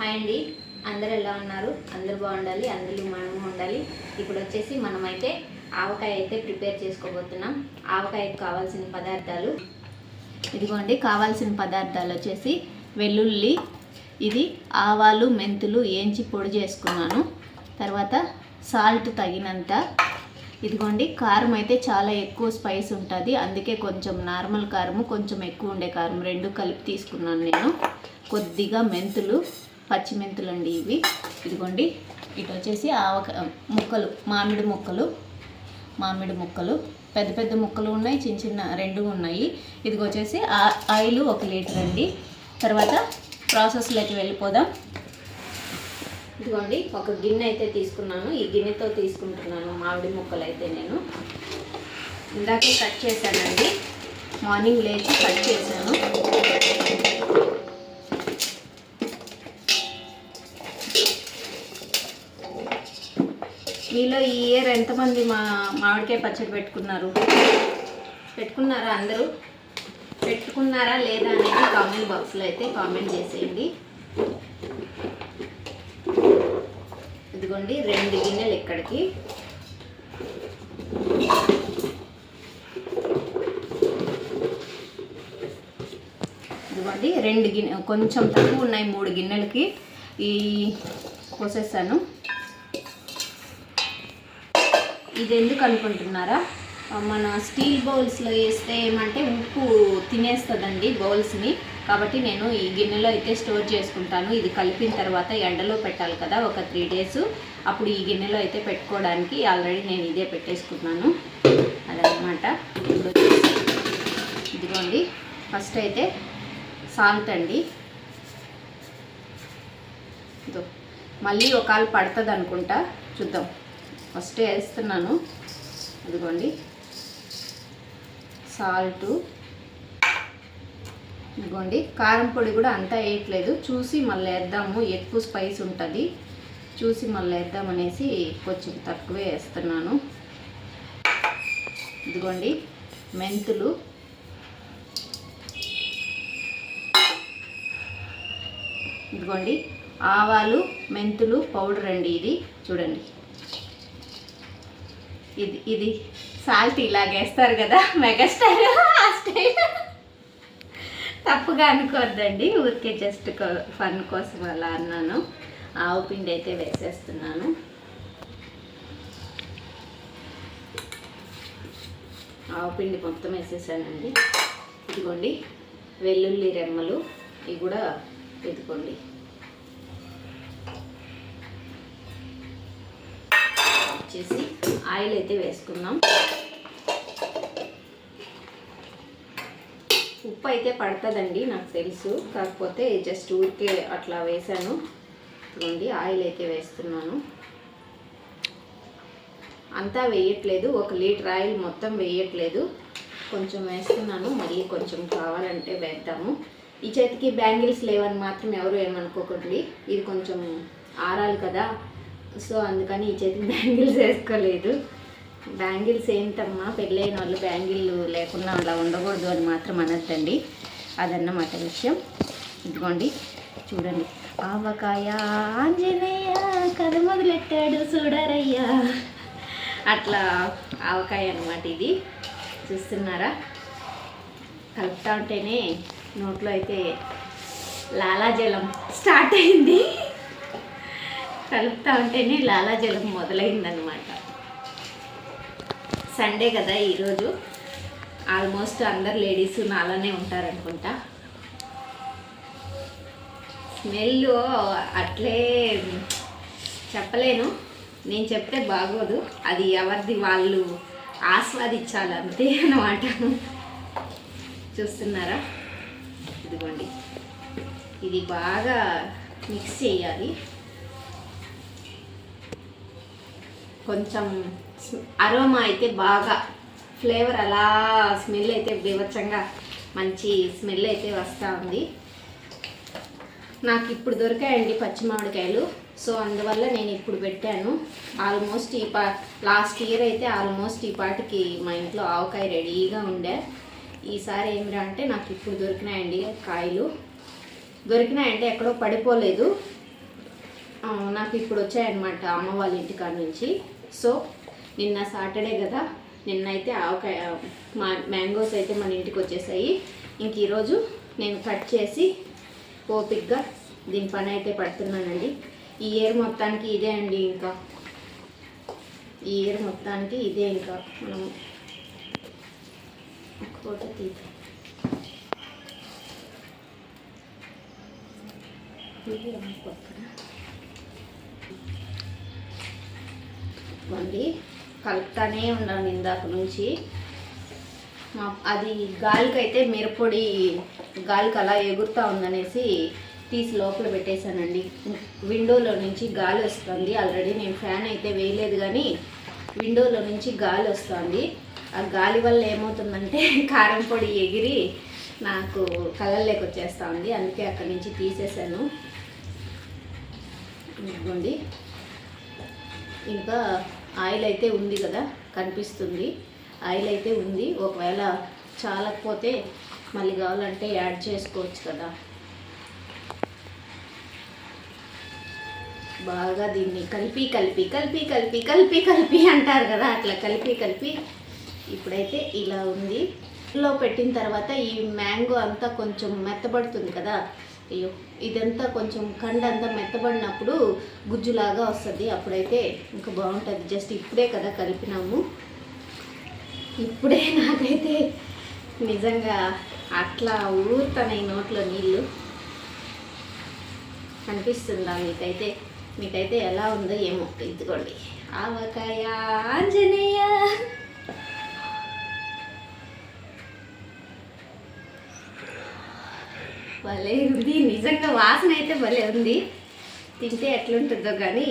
Hi అండి. అందరు ఎలా ఉన్నారు? అందరూ బాగుండాలి అందరూ మనము ఉండాలి. ఇప్పుడు వచ్చేసి మనమైతే ఆవకాయ అయితే ప్రిపేర్ చేసుకోబోతున్నాం. ఆవకాయకు కావాల్సిన పదార్థాలు ఇదిగోండి కావాల్సిన పదార్థాలు వచ్చేసి వెల్లుల్లి ఇది ఆవాలు మెంతులు ఏంచి పొడి చేసుకున్నాను. తర్వాత సాల్ట్ తగినంత. ఇదిగోండి కారం అయితే చాలా ఎక్కువ స్పైస్ ఉంటుంది. అందుకే కొంచెం నార్మల్ కారము కొంచెం ఎక్కువ ఉండే కారం రెండు కలిపి తీసుకున్నాను నేను. కొద్దిగా మెంతులు పచ్చిమెంతులు అండి ఇవి. ఇదిగోండి ఇటు వచ్చేసి ఆవక ముక్కలు మామిడి ముక్కలు మామిడి ముక్కలు. పెద్ద పెద్ద ముక్కలు ఉన్నాయి చిన్న చిన్న రెండు ఉన్నాయి. ఇదిగో వచ్చేసి ఆ- ఆయిల్ ఒక లీటర్ అండి. తర్వాత ప్రాసెస్లోకి వెళ్ళిపోదాం. ఇదిగోండి ఒక గిన్నె అయితే తీసుకున్నాను. ఈ గిన్నెతో తీసుకుంటున్నాను మామిడి ముక్కలు అయితే నేను. ఇందాకే కట్ చేశానండి. మార్నింగ్ లేచి కట్ చేశాను. మీలో ఈ ఇయర్ ఎంతమంది మా మామిడికాయ పచ్చడి పెట్టుకున్నారు? పెట్టుకున్నారా అందరూ? పెట్టుకున్నారా లేదా అనేది కామెంట్ బాక్స్లో అయితే కామెంట్ చేసేయండి. ఇదిగోండి రెండు గిన్నెలు ఇక్కడికి. ఇదిగోండి రెండు గిన్నె కొంచెం తక్కువ ఉన్నాయి మూడు గిన్నెలకి. ఈ కోసేసాను. ఇది ఎందుకు అనుకుంటున్నారా మన స్టీల్ బౌల్స్లో వేస్తే ఏమంటే ఉప్పు తినేస్తుందండి బౌల్స్ని. కాబట్టి నేను ఈ గిన్నెలో అయితే స్టోర్ చేసుకుంటాను. ఇది కలిపిన తర్వాత ఎండలో పెట్టాలి కదా ఒక త్రీ డేస్. అప్పుడు ఈ గిన్నెలో అయితే పెట్టుకోవడానికి ఆల్రెడీ నేను ఇదే పెట్టేసుకున్నాను. అదనమాట ఇప్పుడు ఇదిగోండి. ఫస్ట్ అయితే సాల్ట్ అండి. ఇదో. మళ్ళీ ఒకవేళ పడుతుంది అనుకుంటా చూద్దాం. ఫస్ట్ వేస్తున్నాను. ఇదిగోండి సాల్టు. ఇదిగోండి. కారం పొడి కూడా అంతా వేయట్లేదు. చూసి మళ్ళీ వేద్దాము. ఎక్కువ స్పైస్ ఉంటుంది. చూసి మళ్ళీ వేద్దామనేసి కొంచెం తక్కువే వేస్తున్నాను. ఇదిగోండి. మెంతులు. ఇదిగోండి. ఆవాలు మెంతులు పౌడర్ అండి ఇది. చూడండి. ఇది ఇది సాల్ట్ ఇలాగేస్తారు కదా మెగాస్టార్ ఆ స్టైల్. తప్పుగా అనుకోవద్దండి ఊరికే జస్ట్ ఫన్ కోసం అలా అన్నాను. ఆవు పిండి అయితే వేసేస్తున్నాను. ఆవు పిండి మొత్తం వేసేసానండి. ఇదిగోండి వెల్లుల్లి రెమ్మలు ఇవి కూడా ఇదిగోండి వచ్చేసి ఆయిల్ అయితే వేసుకుందాం. ఉప్పు అయితే పడుతుందండి నాకు తెలుసు. కాకపోతే జస్ట్ ఊరికే అట్లా వేసాను చూడండి ఆయిల్ అయితే వేస్తున్నాను. అంతా వేయట్లేదు ఒక లీటర్ ఆయిల్ మొత్తం వేయట్లేదు. కొంచెం వేస్తున్నాను మళ్ళీ కొంచెం కావాలంటే వేద్దాము. ఈ చేతికి బ్యాంగిల్స్ లేవని మాత్రం ఎవరు ఏమనుకోకండి. ఇది కొంచెం ఆరాలి కదా. సో అందుకని ఈ చేతికి బ్యాంగిల్స్ వేసుకోలేదు. బ్యాంగిల్స్ ఏంటమ్మా? పెళ్ళైన వాళ్ళు బ్యాంగిల్ లేకుండా అలా ఉండకూడదు అని మాత్రం అనద్దండి. అదన్నమాట విషయం. ఇదిగోండి చూడండి. ఆవకాయ ఆంజనేయ కథ మొదలెట్టాడు చూడరయ్యా. అట్లా ఆవకాయ అన్నమాట ఇది. చూస్తున్నారా? కలుపుతా ఉంటేనే నోట్లో అయితే లాలాజలం స్టార్ట్ అయింది. కలుపుతా ఉంటేనే లాలాజలం మొదలైందనమాట సండే కదా ఈరోజు. ఆల్మోస్ట్ అందరు లేడీస్ నాలానే ఉంటారనుకుంటా. స్మెల్ అట్లే చెప్పలేను. నేను చెప్తే బాగోదు. అది ఎవరిది వాళ్ళు ఆస్వాదించాలి అంతే అన్నమాట. చూస్తున్నారా? ఇదిగోండి. ఇది బాగా మిక్స్ చేయాలి. కొంచెం అరోమా అయితే బాగా ఫ్లేవర్ అలా స్మెల్ అయితే బీభత్సంగా మంచి స్మెల్ అయితే వస్తూ ఉంది. నాకు ఇప్పుడు దొరికాయండి పచ్చి మామిడికాయలు సో అందువల్ల నేను ఇప్పుడు పెట్టాను. ఆల్మోస్ట్ ఈ పా లాస్ట్ ఇయర్ అయితే ఆల్మోస్ట్ ఈ పాటికి మా ఇంట్లో ఆవకాయ రెడీగా ఉండే. ఈసారి ఏమిరా అంటే నాకు ఇప్పుడు దొరికినాయండి కాయలు. దొరికినాయంటే ఎక్కడో పడిపోలేదు. నాకు ఇప్పుడు వచ్చాయన్నమాట అమ్మ వాళ్ళ ఇంటికాడ నుంచి. సో నిన్న సాటర్డే కదా నిన్నైతే ఆవకాయ మా మ్యాంగోస్ అయితే మన ఇంటికి వచ్చేసాయి. ఇంక ఈరోజు నేను కట్ చేసి ఓపిక్గా దీని పని అయితే పడుతున్నానండి. ఈ ఇయర్ మొత్తానికి ఇదే అండి ఇంకా. ఈ ఇయర్ మొత్తానికి ఇదే ఇంకా. మనం ఒక ఫోటో తీద్దాం. ఇది పక్కన వండి కలుపుతానే ఉన్నాను ఇందాక నుంచి. మా- అది గాలికైతే మిరపొడి గాలికి అలా ఎగురుతా ఉందనేసి తీసి లోపల పెట్టేశానండి. విండోలో నుంచి గాలి వస్తుంది. ఆల్రెడీ నేను ఫ్యాన్ అయితే వేయలేదు కానీ విండోలో నుంచి గాలి వస్తుంది. ఆ గాలి వల్ల ఏమవుతుందంటే కారం పొడి ఎగిరి నాకు కళ్ళల్లోకి వచ్చేస్తా ఉంది. అందుకే అక్కడి నుంచి తీసేసాను ఇదిగోండి. ఇంకా ఆయిల్ అయితే ఉంది కదా కనిపిస్తుంది. ఆయిల్ అయితే ఉంది. ఒకవేళ చాలకపోతే మళ్ళీ కావాలంటే యాడ్ చేసుకోవచ్చు కదా. బాగా దీన్ని కలిపి కలిపి కలిపి కలిపి కలిపి కలిపి అంటారు కదా అట్లా కలిపి కలిపి. ఇప్పుడైతే ఇలా ఉంది. లో పెట్టిన తర్వాత ఈ మ్యాంగో అంతా కొంచెం మెత్తబడుతుంది కదా అయ్యో ఇదంతా కొంచెం కండ అంతా మెత్తబడినప్పుడు గుజ్జులాగా వస్తుంది. అప్పుడైతే ఇంకా బాగుంటుంది. జస్ట్ ఇప్పుడే కదా కలిపినాము. ఇప్పుడే నాకైతే నిజంగా అట్లా ఊరుతున్నాయి నోట్లో నీళ్ళు. కనిపిస్తుందా మీకైతే? మీకైతే ఎలా ఉందో ఏమో ఇదిగోండి. ఆవకాయ ఆంజనేయ. భలే ఉంది. నిజంగా వాసన అయితే భలే ఉంది. తింటే ఎట్లుంటుందో కానీ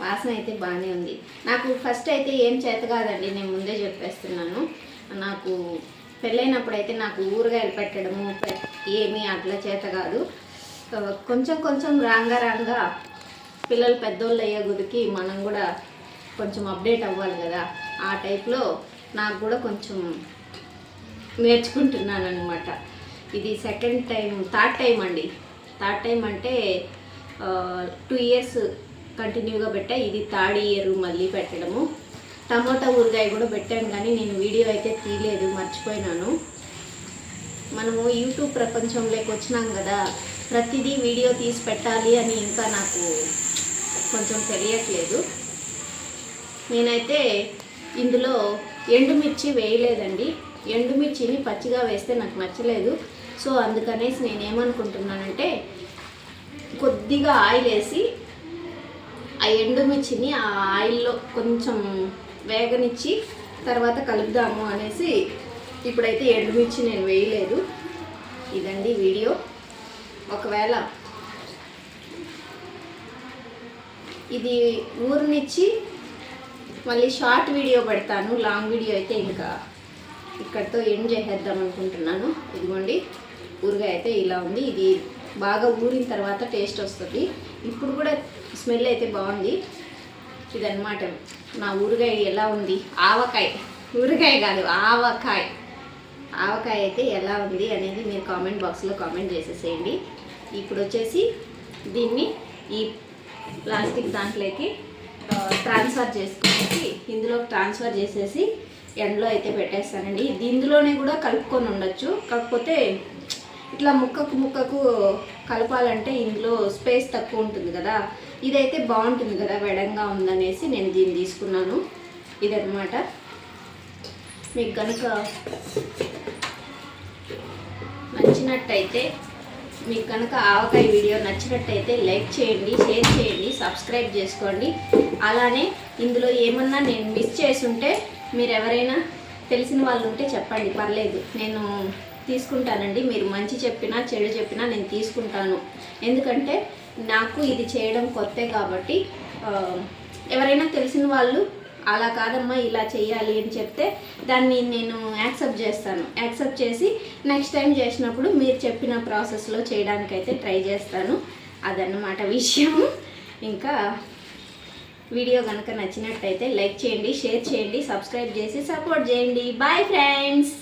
వాసన అయితే బాగానే ఉంది. నాకు ఫస్ట్ అయితే ఏం చేత కాదండి నేను ముందే చెప్పేస్తున్నాను. నాకు పెళ్ళైనప్పుడు అయితే నాకు ఊరగాయలు పెట్టడము పె- ఏమీ అట్లా చేత కాదు. కొంచెం కొంచెం రాంగా రాంగా పిల్లలు పెద్దోళ్ళు అయ్యే గురికి మనం కూడా కొంచెం అప్డేట్ అవ్వాలి కదా. ఆ టైప్లో నాకు కూడా కొంచెం నేర్చుకుంటున్నాను అనమాట ఇది సెకండ్ టైం థర్డ్ టైం అండి. థర్డ్ టైం అంటే టూ ఇయర్స్ కంటిన్యూగా పెట్టా. ఇది థర్డ్ ఇయర్ మళ్ళీ పెట్టడము. టమోటా ఊరగాయ కూడా పెట్టాను కానీ నేను వీడియో అయితే తీయలేదు మర్చిపోయినాను. మనము యూట్యూబ్ ప్రపంచంలోకి వచ్చినాం కదా ప్రతిదీ వీడియో తీసి పెట్టాలి అని ఇంకా నాకు కొంచెం తెలియట్లేదు. నేనైతే ఇందులో ఎండుమిర్చి వేయలేదండి. ఎండుమిర్చిని పచ్చిగా వేస్తే నాకు నచ్చలేదు. సో అందుకనేసి నేనేమనుకుంటున్నానంటే కొద్దిగా ఆయిల్ వేసి ఆ ఎండుమిర్చిని ఆ ఆయిల్లో కొంచెం వేగనిచ్చి తర్వాత కలుపుదాము అనేసి ఇప్పుడైతే ఎండుమిర్చి నేను వేయలేదు. ఇదండి వీడియో. ఒకవేళ ఇది ఊరినిచ్చి మళ్ళీ షార్ట్ వీడియో పెడతాను లాంగ్ వీడియో అయితే ఇంకా ఇక్కడితో ఎండ్ చేసేద్దాం అనుకుంటున్నాను ఇదిగోండి. ఊరగాయ అయితే ఇలా ఉంది. ఇది బాగా ఊరిన తర్వాత టేస్ట్ వస్తుంది. ఇప్పుడు కూడా స్మెల్ అయితే బాగుంది. ఇదన్నమాట. నా ఊరగాయ ఎలా ఉంది? ఆవకాయ. ఊరగాయ కాదు ఆవకాయ. ఆవకాయ అయితే ఎలా ఉంది అనేది మీరు కామెంట్ బాక్స్లో కామెంట్ చేసేసేయండి. ఇప్పుడు వచ్చేసి దీన్ని ఈ ప్లాస్టిక్ దాంట్లోకి ట్రాన్స్ఫర్ చేసుకునేసి ఇందులో ట్రాన్స్ఫర్ చేసేసి ఎండలో అయితే పెట్టేస్తానండి. ఇది ఇందులోనే కూడా కలుపుకొని ఉండొచ్చు. కాకపోతే ఇట్లా ముక్కకు ముక్కకు కలపాలంటే ఇందులో స్పేస్ తక్కువ ఉంటుంది కదా. ఇదైతే బాగుంటుంది కదా వెడంగా ఉందనేసి నేను దీన్ని తీసుకున్నాను. ఇదన్నమాట. మీకు కనుక నచ్చినట్టయితే మీకు కనుక ఆవకాయ వీడియో నచ్చినట్టయితే లైక్ చేయండి షేర్ చేయండి సబ్స్క్రైబ్ చేసుకోండి. అలానే ఇందులో ఏమన్నా నేను మిస్ చేసుంటే మీరు ఎవరైనా తెలిసిన వాళ్ళు ఉంటే చెప్పండి. పర్లేదు. నేను తీసుకుంటానండి. మీరు మంచి చెప్పినా చెడు చెప్పినా నేను తీసుకుంటాను. ఎందుకంటే నాకు ఇది చేయడం కొత్తే కాబట్టి ఎవరైనా తెలిసిన వాళ్ళు అలా కాదమ్మా ఇలా చేయాలి అని చెప్తే దాన్ని నేను యాక్సెప్ట్ చేస్తాను. యాక్సెప్ట్ చేసి నెక్స్ట్ టైం చేసినప్పుడు మీరు చెప్పిన ప్రాసెస్లో చేయడానికైతే ట్రై చేస్తాను. అదన్నమాట విషయం. ఇంకా వీడియో కనుక నచ్చినట్టయితే లైక్ చేయండి షేర్ చేయండి సబ్స్క్రైబ్ చేసి సపోర్ట్ చేయండి. Bye friends!